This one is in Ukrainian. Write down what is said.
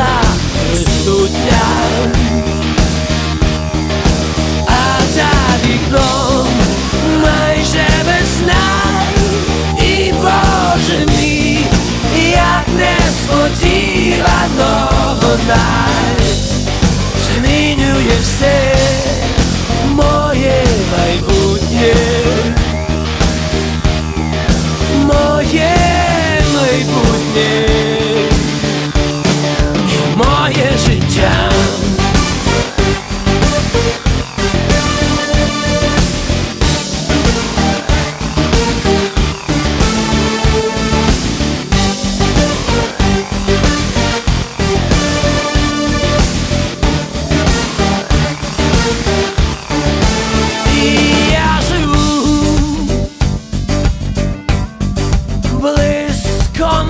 майбутня, а за вікном майже весна, і Боже мій, як несподівано вона змінює все моє майбутнє. Моє майбутнє моє життя. Близько